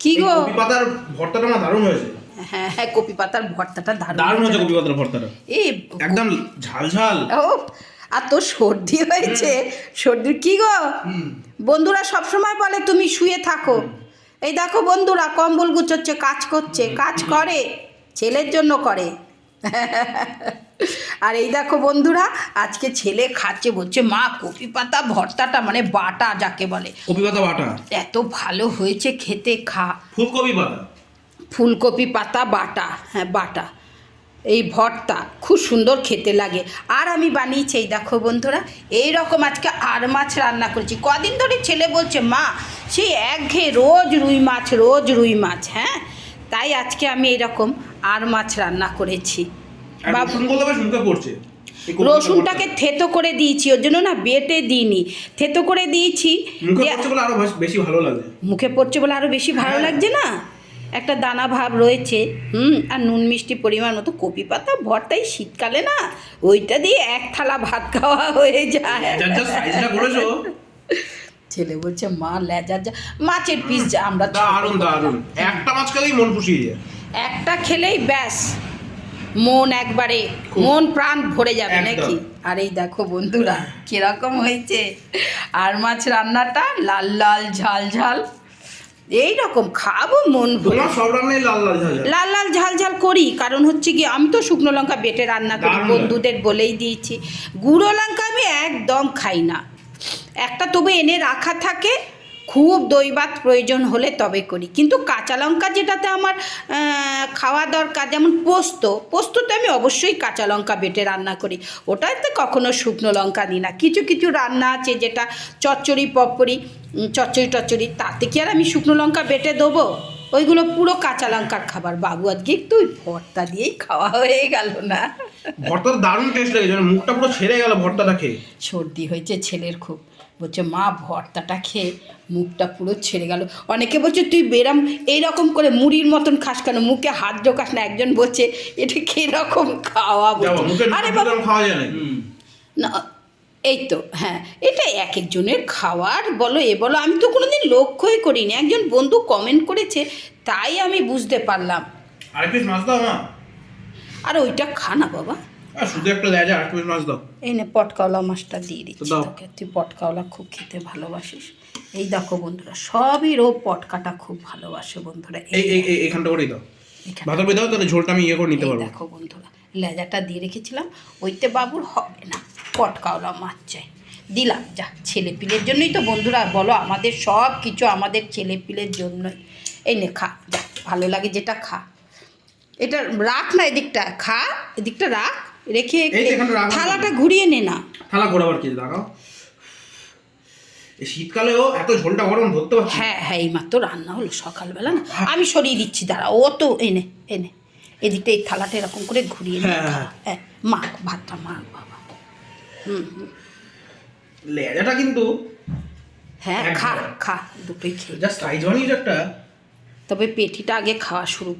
কি গো? কপি পাতার ভর্তাটা না দারুণ হয়েছে। হ্যাঁ হ্যাঁ কপি পাতার ভর্তাটা দারুণ দারুণ হয়েছে। কপি পাতার ভর্তাটা। এই একদম ঝাল ঝাল। ও আর তোর সর্দি হয়েছে। সর্দির কি গো? বন্ধুরা সবসময় বলে তুমি শুয়ে থাকো। এই দেখো বন্ধুরা কম্বল গুছোচ্ছে কাজ করছে কাজ করে ছেলের জন্য করে। আর এই দেখো বন্ধুরা আজকে ছেলে খাচ্ছে বলছে মা কপি পাতা ভর্তাটা মানে বাটা যাকে বলে। কপি পাতা বাটা? এত ভালো হয়েছে খেতে খা। ফুলকপি পাতা? ফুলকপি পাতা বাটা হ্যাঁ বাটা। এই ভর্তা খুব সুন্দর খেতে লাগে। আর আমি বানিয়েছি এই দেখো বন্ধুরা এই রকম আজকে আর মাছ রান্না করেছি। কদিন ধরে ছেলে বলছে মা সেই একঘেয়ে রোজ রুই মাছ রোজ রুই মাছ হ্যাঁ? তাই আজকে আমি এরকম আর মাছ রান্না করেছি। রসুন বলতে বেশ মুখে পড়ছে। রসুনটাকে। থেতো করে দিয়েছি ওর জন্য না বেটে দিইনি। থেতো করে দিয়েছি মুখে পড়ছে বলে আরও বেশি ভালো লাগে। মুখে পড়ছে বলে আরও বেশি ভালো হ্যাঁ। লাগছে না? একটা দানা ভাব রয়েছে হুম আর নুন মিষ্টি পরিমাণ মতো কপি পাতা ভর্তাই শীতকালে না ওইটা দিয়ে এক থালা ভাত খাওয়া হয়ে যায়। ছেলে বলছে মা লেজার যা মাছের পিস যা আমরা দারুণ দারুণ। একটা মাছ খেলেই মন পুষিয়ে যায়। একটা খেলেই ব্যাস। মন একবারে মন প্রাণ ভরে যাবে নাকি? আর এই দেখো বন্ধুরা কীরকম হয়েছে? আর মাছ রান্নাটা লাল লাল ঝাল ঝাল। এই রকম খাব মন ভরে। সব লাল লাল ঝাল ঝাল। লাল লাল ঝাল ঝাল করি কারণ হচ্ছে কি আমি তো শুকনো লঙ্কা বেটে রান্না করি বন্ধুদের বলেই দিয়েছি। গুঁড়ো লঙ্কা আমি একদম খাই না। একটা তবু এনে রাখা থাকে খুব দইবাত প্রয়োজন হলে তবে করি। কিন্তু কাঁচা লঙ্কা যেটাতে আমার খাওয়া দরকার যেমন পোস্ত পোস্ততে আমি অবশ্যই কাঁচা লঙ্কা বেটে রান্না করি। ওটাতে কখনো শুকনো লঙ্কা দিই না। কিছু কিছু রান্না আছে যেটা চচ্চড়ি পপড়ি চচ্চড়ি টচ্চড়ি তাতে কি আর আমি শুকনো লঙ্কা বেটে দেবো? ওইগুলো পুরো কাঁচা লঙ্কার খাবার। বাবু আজকে একটু ওই ভর্তা দিয়েই খাওয়া হয়ে গেল না। ভর্তার দারুণ টেস্ট লেগেছে। মানে মুখটা পুরো ছেড়ে গেল ভর্তাটা খেয়ে। সর্দি হয়েছে ছেলের খুব। বলছে মা ভর্তাটা খেয়ে মুখটা পুরো ছেড়ে গেল। অনেকে বলছে তুই বেরাম এইরকম করে মুড়ির মতন খাস কেন? মুখে হাত ঢোকাস না? একজন বলছে এটা কীরকম খাওয়া বলছে? আরে বাবা। দিলাম, খাওয়া যায় না না এই তো হ্যাঁ এটা এক একজনের খাওয়ার বলো এ বলো আমি তো কোনোদিন লক্ষ্যই করিনি। একজন বন্ধু কমেন্ট করেছে তাই আমি বুঝতে পারলাম। আর ওইটা খা না বাবা। শুধু একটা লেজা আর পিস মাছ দাও। এই নে পটকাওলা মাছটা দিয়ে দিচ্ছি তোকে। তুই পটকাওলা খুব খেতে ভালোবাসিস। এই দেখো বন্ধুরা সবই রো পটকাটা খুব ভালোবাসে বন্ধুরা। এই এই এখানটা করেই। ভাতের দাও তাহলে ঝোলটা আমি ইয়ে করে নিতে পারব। দেখো বন্ধুরা লেজাটা দিয়ে রেখেছিলাম ওইতে বাবুর হবে না। পটকাওলা মাছ চাই। দিলাম যা ছেলে পিলের জন্যই তো বন্ধুরা বলো আমাদের সব কিছু আমাদের ছেলে পিলের জন্যই। এই নে খা যা ভালো লাগে যেটা খা। এটা রাখ না এদিকটা খা এদিকটা রাখ। রেখে। থালাটা ঘুরিয়ে নে না। থালা ঘোরাবার কি এই শীতকালেও এত ঝোলটা গরম ধরতে পারছি হ্যাঁ হ্যাঁ এইমাত্র রান্না হলো সকালবেলা না। আমি সরিয়ে দিচ্ছি দাঁড়া ও তো এনে এনে এদিকটা এই থালাটা এরকম করে ঘুরিয়ে হ্যাঁ, হ্যাঁ। হ্যাঁ মাখ ভাতটা মাখ বাবা। হুম লেজাটা কিন্তু হ্যাঁ খা খা দুটোই খেয়ে জাস্ট বানিয়েছে একটা। তবে পেটিটা আগে খাওয়া শুরু